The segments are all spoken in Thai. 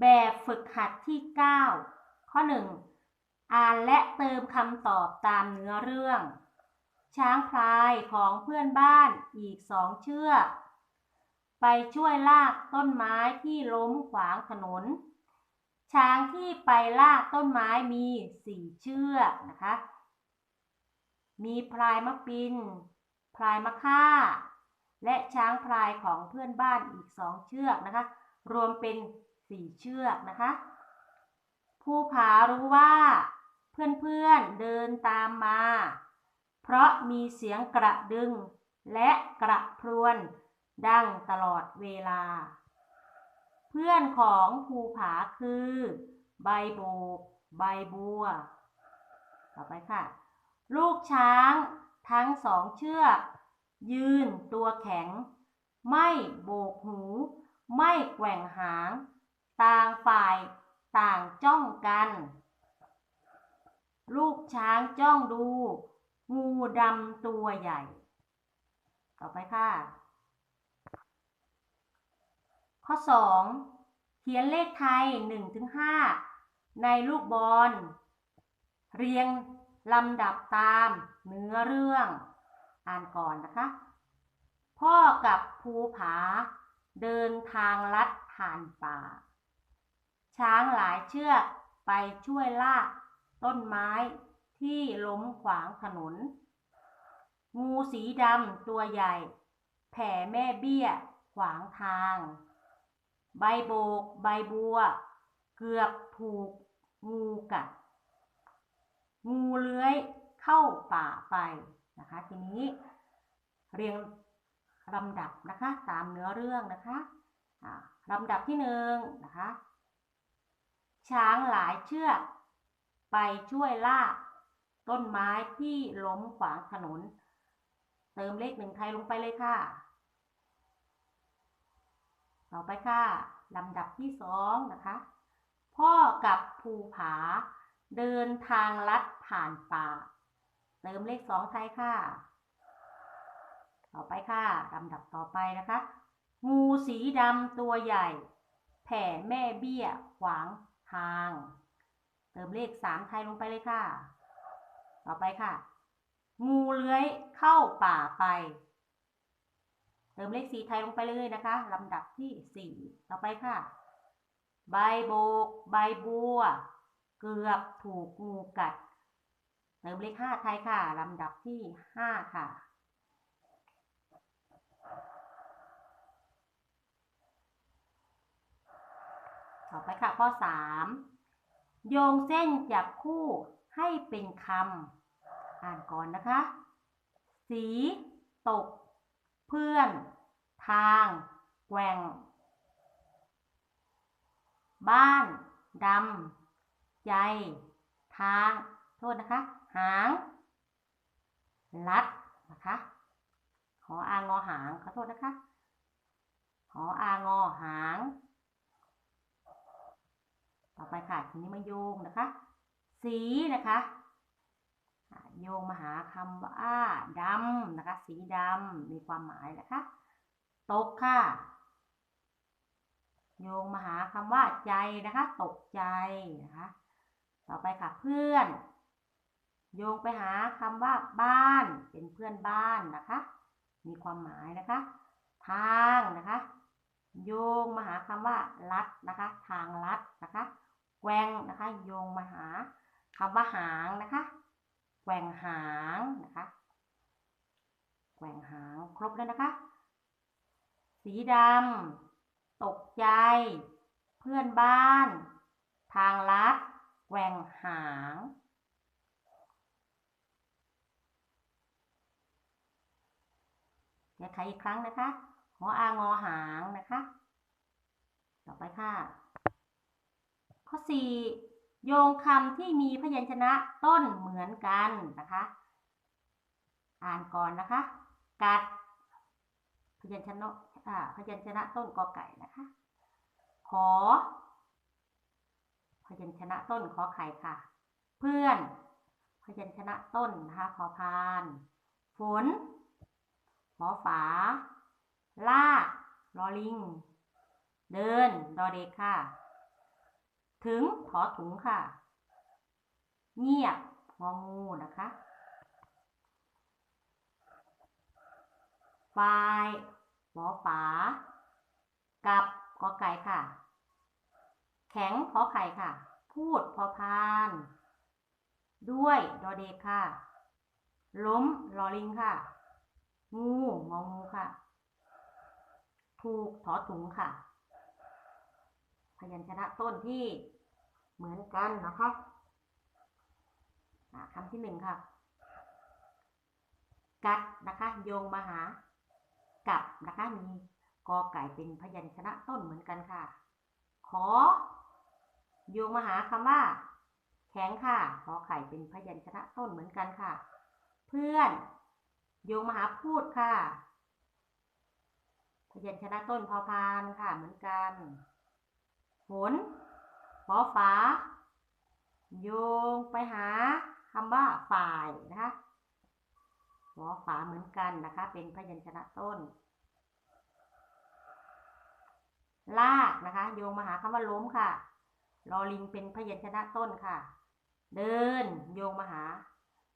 แบบฝึกหัดที่ 9 ข้อ 1 อ่านและเติมคำตอบตามเนื้อเรื่อง ช้างพลายของเพื่อนบ้านอีกสองเชือกไปช่วยลากต้นไม้ที่ล้มขวางถนน ช้างที่ไปลากต้นไม้มีสี่เชือกนะคะ มีพลายมะปิน พลายมะค่า และช้างพลายของเพื่อนบ้านอีกสองเชือกนะคะ รวมเป็น สี่เชือกนะคะผู้ผารู้ว่าเพื่อนๆเดินตามมา เพราะมีเสียงกระดึง และกระพรวนดังตลอดเวลา เพื่อนของภูผาคือ ใบโบก ใบบัว ต่อไปค่ะ ลูกช้างทั้งสองเชือก ยืนตัวแข็ง ไม่โบกหู ไม่แกว่งหาง ต่างฝ่ายต่างจ้องกัน ลูกช้างจ้องดู งูดำตัวใหญ่ ต่อไปค่ะ ข้อ 2 เขียนเลขไทย 1-5 ในลูกบอล เรียงลำดับตามเนื้อเรื่อง อ่านก่อนนะคะ พ่อกับภูผาเดินทางลัดผ่านป่า ช้างหลายเชือกไปช่วยลากต้นไม้ที่ล้มขวางถนน งูสีดำตัวใหญ่ แผ่แม่เบี้ยขวางทาง ใบโบก ใบบัว เกือบถูกงูกัด งูเลื้อยเข้าป่าไปนะคะ ทีนี้เรียงลำดับนะคะ ตามเนื้อเรื่องนะคะลำดับที่หนึ่งนะคะ ช้างหลายเชือกไปช่วยลากต้นไม้ที่ล้มขวางถนน เติมเลขหนึ่งไทยลงไปเลยค่ะ ต่อไปค่ะลำดับที่สองนะคะ พ่อกับภูผาเดินทางลัดผ่านป่า เติมเลขสองไทยค่ะ ต่อไปค่ะลำดับต่อไปนะคะ งูสีดำตัวใหญ่ แผ่แม่เบี้ยขวาง ทาง เติมเลขสามไทยลงไปเลยค่ะ ต่อไปค่ะ งูเลื้อยเข้าป่าไป เติมเลขสีไทยลงไปเลยนะคะลำดับที่สี่ต่อไปค่ะ ใบโบก ใบบัว เกือบถูกงูกัด เติมเลขห้าไทยค่ะลำดับที่ห้าค่ะ ต่อไปค่ะข้อสามโยงเส้นจับคู่ให้เป็นคำอ่านก่อนนะคะ สี ตก เพื่อน ทาง แกว่ง บ้าน ดำ ใจ ทาง โทษนะคะ หาง ลัด นะคะหออางอหาง ขอโทษนะคะหออางอหาง ต่อ ไปค่ะ ทีนี้มาโยงนะคะ สีนะคะโยงมาหาคำว่าดำนะคะ สีดำมีความหมายนะคะ ตกค่ะ โยงมาหาคำว่าใจนะคะ ตกใจนะคะ ต่อไปค่ะเพื่อน โยงไปหาคำว่าบ้าน เป็นเพื่อนบ้านนะคะ มีความหมายนะคะ ทางนะคะ โยงมาหาคำว่าลัดนะคะ ทางลัดนะคะ แกว่งนะคะโยงมาหาคำว่าหางนะคะแกว่งหางนะคะแกว่งหางครบแล้วนะคะ สีดำตกใจ เพื่อนบ้าน ทางลัดแกว่งหางแก้ไขอีกครั้งนะคะหออางอหางนะคะ ต่อไปค่ะ ข้อ 4 โยงคำที่มีพยัญชนะต้นเหมือนกันนะคะ อ่านก่อนนะคะ กัด พยัญชนะอ่าพยัญชนะต้นกอไก่นะคะ ขอ พยัญชนะต้นขอไข่ค่ะ เพื่อน พยัญชนะต้นนะคะขอพาน ฝนหอฝา ล่ากลอลิง เดินดอเด็กค่ะ ถึงถอถุงค่ะ เงียบงองูนะคะฝ่ายหมอฝากับกอไก่ค่ะ แข็งขอไข่ค่ะ พูดพอพาน ด้วยดอเด็กค่ะ ล้มลอลิงค่ะ งูงองูค่ะ ถูกถอถุงค่ะ พยัญชนะต้นที่ เหมือนกันนะคะคำที่หนึ่งค่ะ กัดนะคะโยงมาหา กับนะคะมีกอไก่เป็นพยัญชนะต้นเหมือนกันค่ะ ขอ โยงมาหาคำว่า แข็งค่ะ ขอไข่เป็นพยัญชนะต้นเหมือนกันค่ะ เพื่อน โยงมาหาพูดค่ะ พยัญชนะต้นพอพานค่ะเหมือนกันฝน ฟอฟ้าโยงไปหาคำว่าฝ่ายนะคะฟอฝาเหมือนกันนะคะ เป็นพยัญชนะต้น ลากนะคะ โยงมาหาคำว่าล้มค่ะลอลิงเป็นพยัญชนะต้นค่ะ เดินโยงมาหา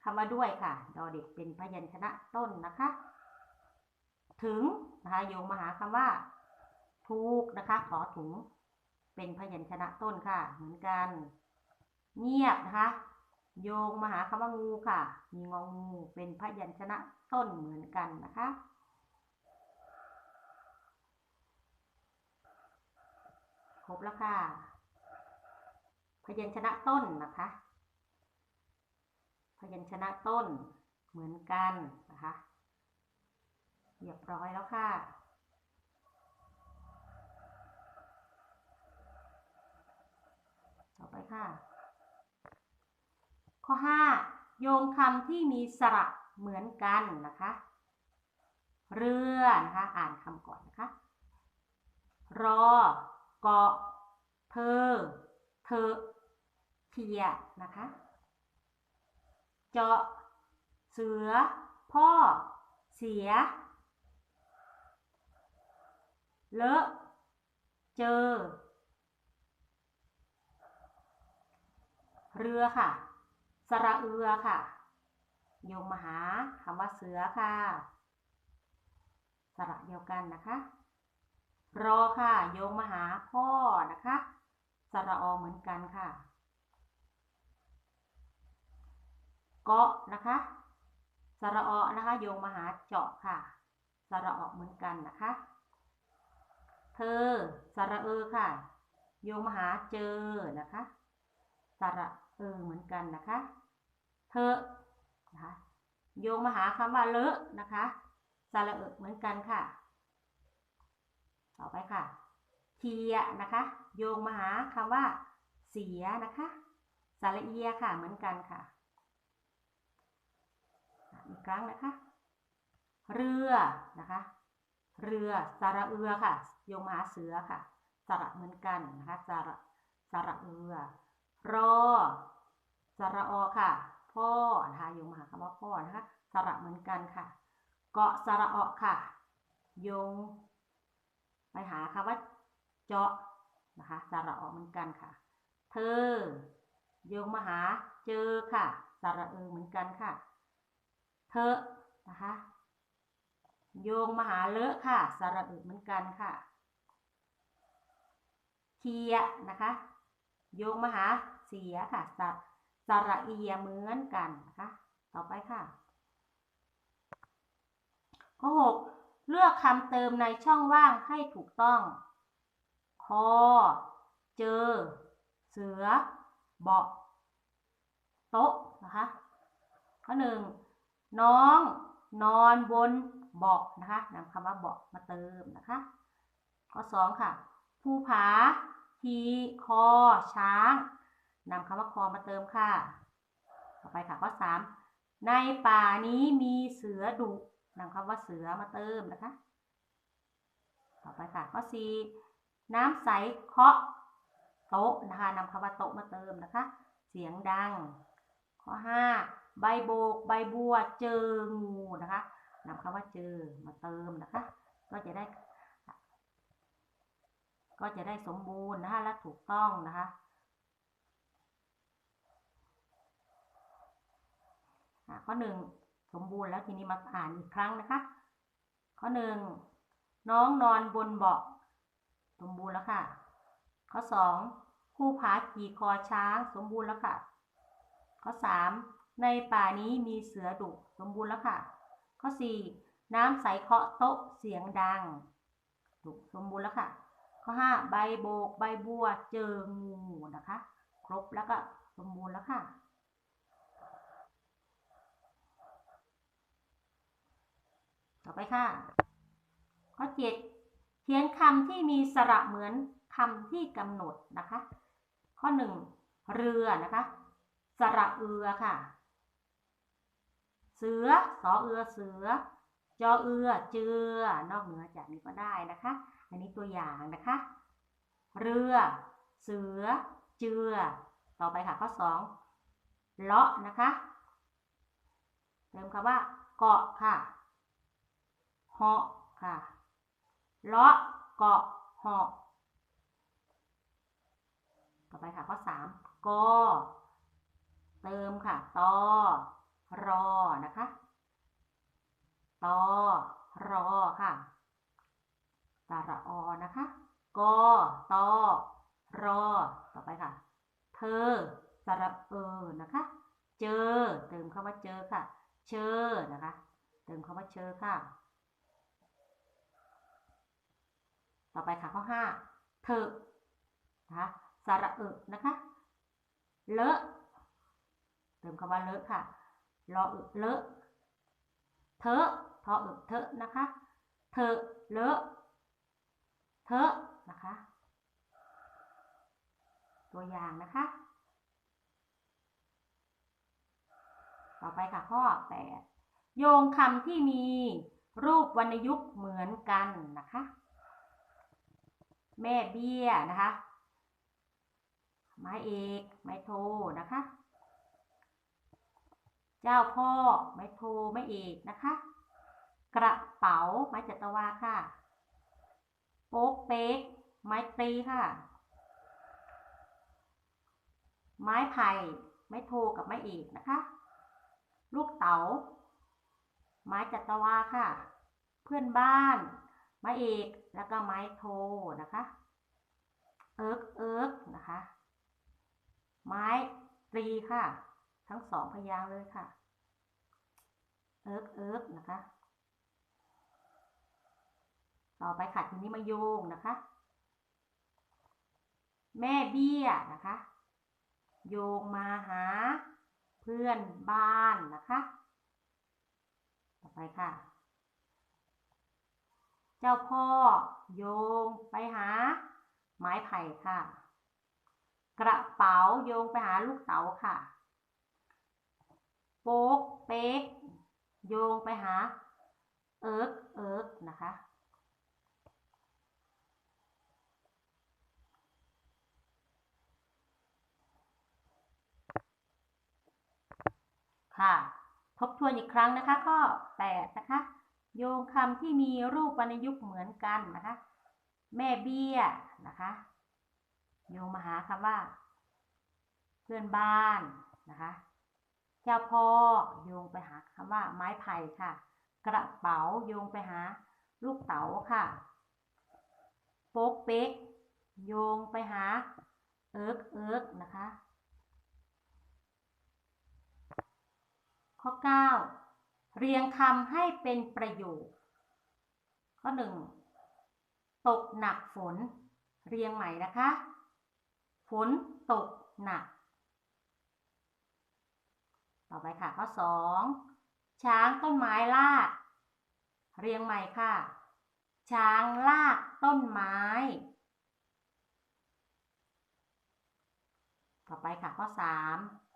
คำว่าด้วยค่ะดอเด็กเป็นพยัญชนะต้นนะคะ ถึงนะคะโยงมาหาคำว่า ถูกนะคะขอถุง เป็นพยัญชนะต้นค่ะ เหมือนกัน เงียบนะคะ โยงมาหาคำว่างูค่ะ มีงองูเป็นพยัญชนะต้นเหมือนกันนะคะ ครบแล้วค่ะ พยัญชนะต้นนะคะ พยัญชนะต้นเหมือนกันนะคะเรียบร้อยแล้วค่ะ ต่อไป ค่ะ ข้อ 5 โยงคำที่มีสระเหมือนกันนะคะ เรือนะคะ อ่านคำก่อนนะคะ รอ เกาะ เธอ เธอ เทียนะคะ เจาะ เสือ พ่อ เสีย เลอะ เจอ เรือค่ะ สระเอือค่ะ โยงมาหาคำว่าเสือค่ะ สระเดียวกันนะคะ รอค่ะ โยงมาหาพ่อนะคะ สระอเหมือนกันค่ะ เกาะนะคะ สระอนะคะ โยงมาหาเจาะค่ะ สระอเหมือนกันนะคะ เธอ สระเออค่ะ โยงมาหาเจอนะคะ สระ เออเหมือนกันนะคะเธอนะคะโยงมาหาคำว่าเลอะนะคะสระเออเหมือนกันค่ะ ต่อไปค่ะ เทียนะคะ โยงมาหาคำว่า เสียนะคะสระเอียค่ะเหมือนกันค่ะอีกครั้งนะคะ เรือนะคะ เรือสระเอือค่ะ โยงมาหาเสือค่ะสระเหมือนกันนะคะสระสระเอือ รอสระอค่ะ พ่อนะคะโยงมาหาคำว่าพ่อนะคะสระเหมือนกันค่ะ เกาะสระอค่ะโยง ไปหาคำว่าเจาะนะคะสระอเหมือนกันค่ะ เธอ โยงมาหาเจอค่ะสระเอเหมือนกันค่ะ เธอนะคะโยงมาหาเลอะค่ะสระอึเหมือนกันค่ะเทียนะคะ โยงมาหาเสียค่ะสระสระเอียเหมือนกันนะคะต่อไปค่ะ ข้อ 6 เลือกคำเติมในช่องว่างให้ถูกต้อง คอ เจอ เสือ เบาะ โต๊ะนะคะ ข้อหนึ่งน้องนอนบนเบาะนะคะนำคำว่าเบาะมาเติมนะคะ ข้อสองค่ะ ภูผา ทีคอ ช้างนำคำว่าคอมาเติมค่ะ ต่อไปค่ะข้อสามในป่านี้มีเสือดุนำคำว่าเสือมาเติมนะคะ ต่อไปค่ะข้อสี่น้ำใสเคาะโต๊ะนะคะนำคำว่าโต๊ะมาเติมนะคะ เสียงดัง ข้อห้าใบโบก ใบบัวเจองูนะคะนำคำว่าเจอมาเติมนะคะ ก็จะได้ ก็จะได้สมบูรณ์นะคะและถูกต้องนะคะข้อหนึ่งสมบูรณ์แล้วทีนี้มาอ่านอีกครั้งนะคะ ข้อหนึ่งน้องนอนบนเบาะสมบูรณ์แล้วค่ะ ข้อสองคู่ผาขี่คอช้างสมบูรณ์แล้วค่ะ ข้อสามในป่านี้มีเสือดุสมบูรณ์แล้วค่ะ ข้อสี่น้ำใสเคาะโต๊ะเสียงดังดุสมบูรณ์แล้วค่ะ ข้อห้าใบโบก ใบบัว เจองูนะคะ ครบแล้วก็สมบูรณ์แล้วค่ะต่อไปค่ะ ข้อเจ็ดเขียนคำที่มีสระเหมือนคำที่กำหนดนะคะ ข้อหนึ่งเรือนะคะ สระเอือค่ะ เสือสอเอือเสือ จอเอือเจือ นอกเหนือจากนี้ก็ได้นะคะ อันนี้ตัวอย่างนะคะ เรือ เสือ เจือ ต่อไปค่ะข้อสองเลาะนะคะเติมคำว่าเกาะค่ะเหาะค่ะเลาะเกาะเหาะต่อไปค่ะข้อสามกอเติมค่ะตอรอนะคะตอรอค่ะ ตาระออนะคะกอตอรอ ต่อไปค่ะ เธอ สระเออ นะคะ เจอ เติมคำว่าเจอค่ะ เชอ นะคะ เติมคำว่าเชอค่ะ ต่อไปค่ะข้อห้าเธอ นะคะ สระเออ นะคะ เลอะ เติมคำว่าเลอะค่ะ รออึเลอะ เธอทออึเธอนะคะ เธอ เลอะ เธอะนะคะ ตัวอย่างนะคะ ต่อไปค่ะข้อ8โยงคำที่มีรูปวรรณยุกต์เหมือนกันนะคะ แม่เบี้ยนะคะ ไม้เอกไม้โทนะคะ เจ้าพ่อไม้โทไม้เอกนะคะ กระเป๋าไม้จัตวาค่ะ ป๊กเป๊ก ไม้ตรีค่ะ ไม้ไผ่ ไม้โทกับไม้เอกนะคะ ลูกเต๋า ไม้จัตวาค่ะ เพื่อนบ้าน ไม้เอกแล้วก็ไม้โทนะคะ เอิกเอิกนะคะ ไม้ตรีค่ะ ทั้งสองพยางเลยค่ะ เอิกเอิกนะคะ ต่อไปค่ะทีนี้มาโยงนะคะ แม่เบี้ยนะคะ โยงมาหา เพื่อนบ้านนะคะ ต่อไปค่ะ เจ้าพ่อโยงไปหา ไม้ไผ่ค่ะ กระเป๋าโยงไปหาลูกเต๋าค่ะ โป๊กเป๊กโยงไปหา เอิร์กเอิร์กนะคะ ค่ะ ทบทวนอีกครั้งนะคะ ข้อ 8 นะคะ โยงคำที่มีรูปวรรณยุกต์เหมือนกันนะคะ แม่เบี้ยนะคะ โยงมาหาคำว่า เพื่อนบ้านนะคะ เจ้าพ่อโยงไปหาคำว่า ไม้ไผ่ค่ะ กระเป๋าโยงไปหา ลูกเต๋าค่ะโป๊กเป๊กโยงไปหาเอิร์กเอิร์กนะคะ ข้อ 9 เรียงคำให้เป็นประโยค ข้อ 1 ตกหนักฝน เรียงใหม่นะคะ ฝนตกหนัก ต่อไปค่ะข้อ 2 ช้างต้นไม้ลาก เรียงใหม่ค่ะ ช้างลากต้นไม้ ต่อไปค่ะข้อ 3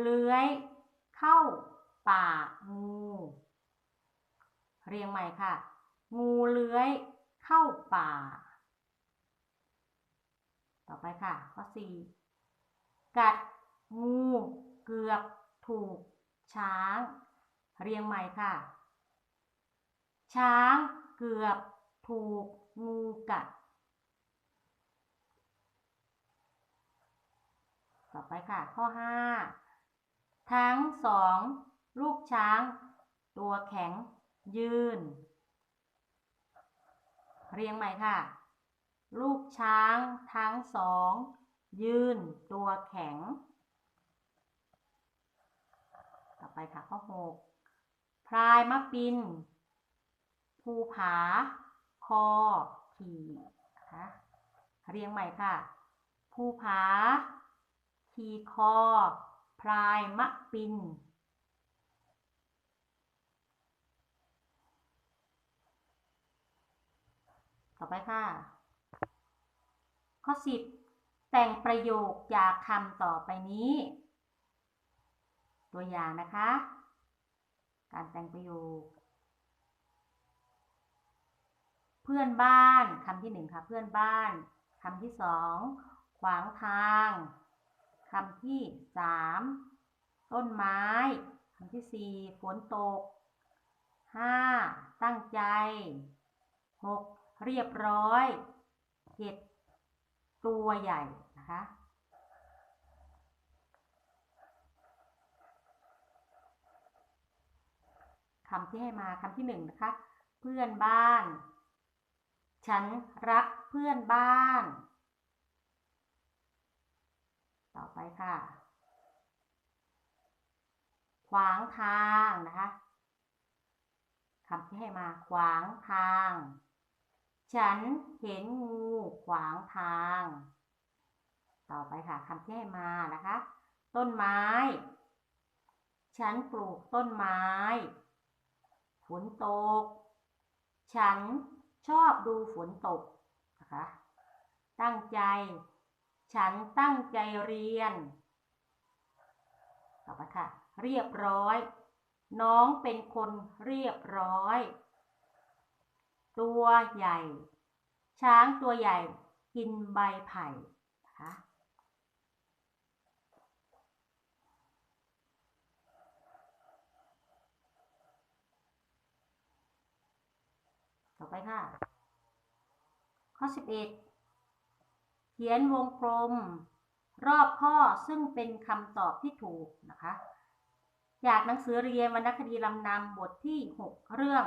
เลื้อย เข้าป่างู เรียงใหม่ค่ะ งูเลื้อยเข้าป่า ต่อไปค่ะ ข้อ4กัดงูเกือบถูกช้าง เรียงใหม่ค่ะ ช้างเกือบถูกงูกัด ต่อไปค่ะ ข้อ5 ทั้งสองลูกช้าง ตัวแข็งยืน เรียงใหม่ค่ะ ลูกช้างทั้งสองยืน ตัวแข็ง ต่อไปค่ะข้อหกพรายมะปิน ภูผา คอขี่นะคะเรียงใหม่ค่ะ ภูผาขี่คอ พรายมะปิน ต่อไปค่ะ ข้อ 10 แต่งประโยคจากคำต่อไปนี้ ตัวอย่างนะคะ การแต่งประโยค เพื่อนบ้านคำที่หนึ่งค่ะ เพื่อนบ้านคำที่สองขวางทาง คำที่สามต้นไม้คำที่สี่ฝนตกห้าตั้งใจหกเรียบร้อยเจ็ดตัวใหญ่นะคะคำที่ให้มาคำที่หนึ่งนะคะ เพื่อนบ้าน ฉันรักเพื่อนบ้าน ต่อไปค่ะ ขวางทางนะคะคำที่ให้มาขวางทาง ฉันเห็นงูขวางทาง ต่อไปค่ะคำที่ให้มานะคะ ต้นไม้ ฉันปลูกต้นไม้ฝนตก ฉันชอบดูฝนตกนะคะ ตั้งใจ ฉันตั้งใจเรียน ต่อไปค่ะ เรียบร้อย น้องเป็นคนเรียบร้อย ตัวใหญ่ ช้างตัวใหญ่กินใบไผ่นะคะต่อไปค่ะข้อ11เขียนวงกลม รอบข้อซึ่งเป็นคำตอบที่ถูกนะคะ จากหนังสือเรียนวรรณคดีลำนำบทที่ 6 เรื่อง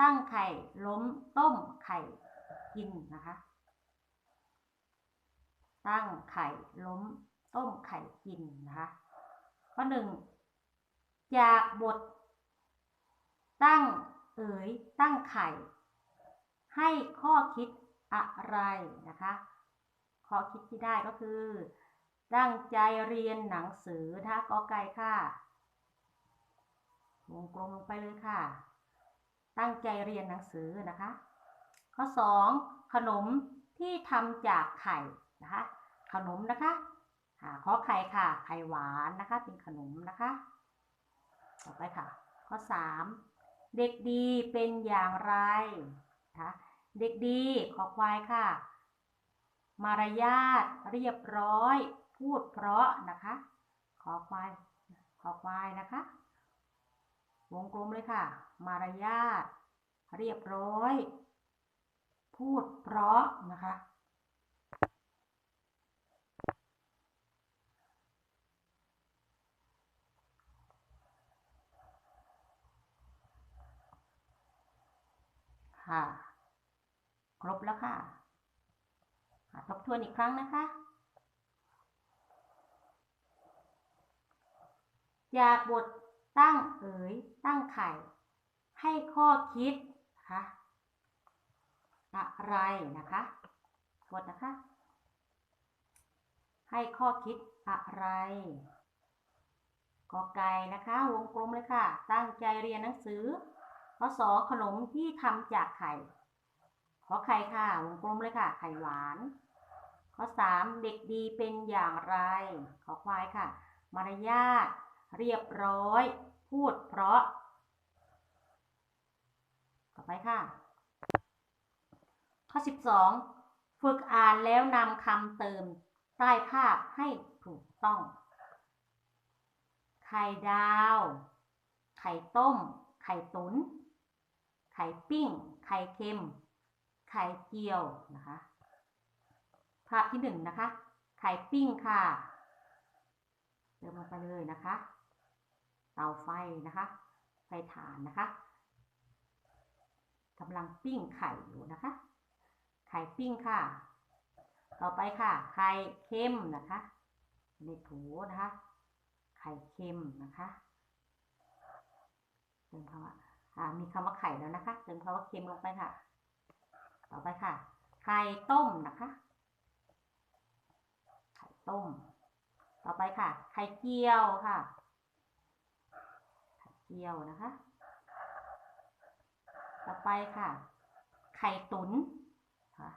ตั้งไข่ ล้มต้มไข่กินนะคะ ตั้งไข่ล้มต้มไข่กินนะคะข้อหนึ่งจากบท ตั้งเอ๋ยตั้งไข่ ให้ข้อคิดอะไรนะคะ ข้อคิดที่ได้ก็คือ ตั้งใจเรียนหนังสือถ้ากอไก่ค่ะวงกลมลงไปเลยค่ะ ตั้งใจเรียนหนังสือนะคะ ข้อ 2 ขนมที่ทำจากไข่นะคะ ขนมนะคะขอไข่ค่ะ ไข่หวานนะคะ เป็นขนมนะคะ ต่อไปค่ะ ข้อ 3 เด็กดีเป็นอย่างไรนะคะเด็กดีขอควายค่ะ มารยาทเรียบร้อย พูดเพราะนะคะ ขอควายขอควายนะคะ วงกลมเลยค่ะ มารยาทเรียบร้อย พูดเพราะนะคะ ค่ะ ครบแล้วค่ะ ทบทวนอีกครั้งนะคะจากบทตั้งเอ๋ยตั้งไข่ ให้ข้อคิดนะคะอะไรนะคะกดนะคะ ให้ข้อคิดอะไรกอไก่นะคะ วงกลมเลยค่ะ ตั้งใจเรียนหนังสือข้อสองขนมที่ทำจากไข่ ขอไข่ค่ะวงกลมเลยค่ะ ไข่หวาน ข้อสามเด็กดีเป็นอย่างไร ขอควายค่ะ มารยาทเรียบร้อย พูดเพราะ ต่อไปค่ะ ข้อ12ฝึกอ่านแล้วนำคำเติมใต้ภาพให้ถูกต้อง ไข่ดาว ไข่ต้ม ไข่ตุน๋นไข่ปิ้ง ไข่เค็ม ไข่เจียวนะคะ ภาพที่หนึ่งนะคะ ไข่ปิ้งค่ะเติมลงไปเลยนะคะ เตาไฟนะคะ ไฟถ่านนะคะกำลังปิ้งไข่อยู่นะคะ ไข่ปิ้งค่ะ ต่อไปค่ะ ไข่เค็มนะคะในโถนะคะ ไข่เค็มนะคะเติมคำว่าอ่ามีคำว่าไข่แล้วนะคะ เติมคำว่าเค็มลงไปค่ะ ต่อไปค่ะ ไข่ต้มนะคะ ไข่ต้ม ต่อไปค่ะ ไข่เจียวค่ะ ไข่เจียวนะคะ ต่อไปค่ะ ไข่ตุ๋นค่ะ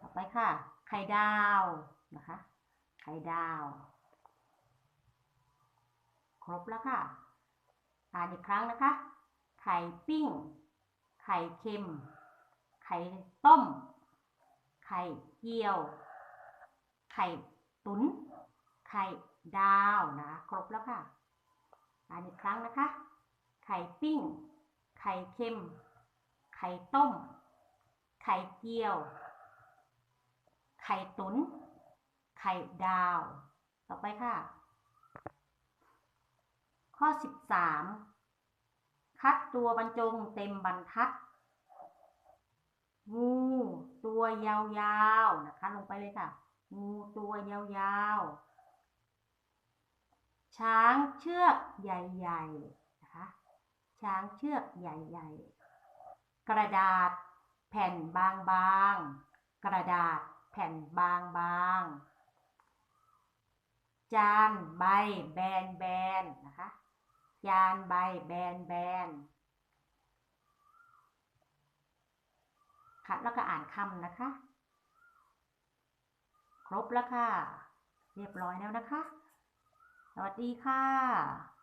ต่อไปค่ะ ไข่ดาวนะคะ ไข่ดาว ครบแล้วค่ะ อ่านอีกครั้งนะคะ ไข่ปิ้ง ไข่เค็ม ไข่ต้ม ไข่เจียว ไข่ตุ๋นไข่ดาวนะครบแล้วค่ะ อ่านอีกครั้งนะคะ ไข่ปิ้ง ไข่เค็ม ไข่ต้ม ไข่เจียว ไข่ตุ๋นไข่ดาว ต่อไปค่ะ ข้อ 13 คัดตัวบรรจงเต็มบรรทัด งู ตัวยาวๆนะคะลงไปเลยค่ะ งูตัวยาวๆ ช้างเชือกใหญ่ๆนะคะช้างเชือกใหญ่ๆ กระดาษแผ่นบางๆ กระดาษแผ่นบางๆจานใบแบนๆนะคะ ยานใบแบนแบนค่ะแล้วก็อ่านคำนะคะ ครบแล้วค่ะ เรียบร้อยแล้วนะคะ สวัสดีค่ะ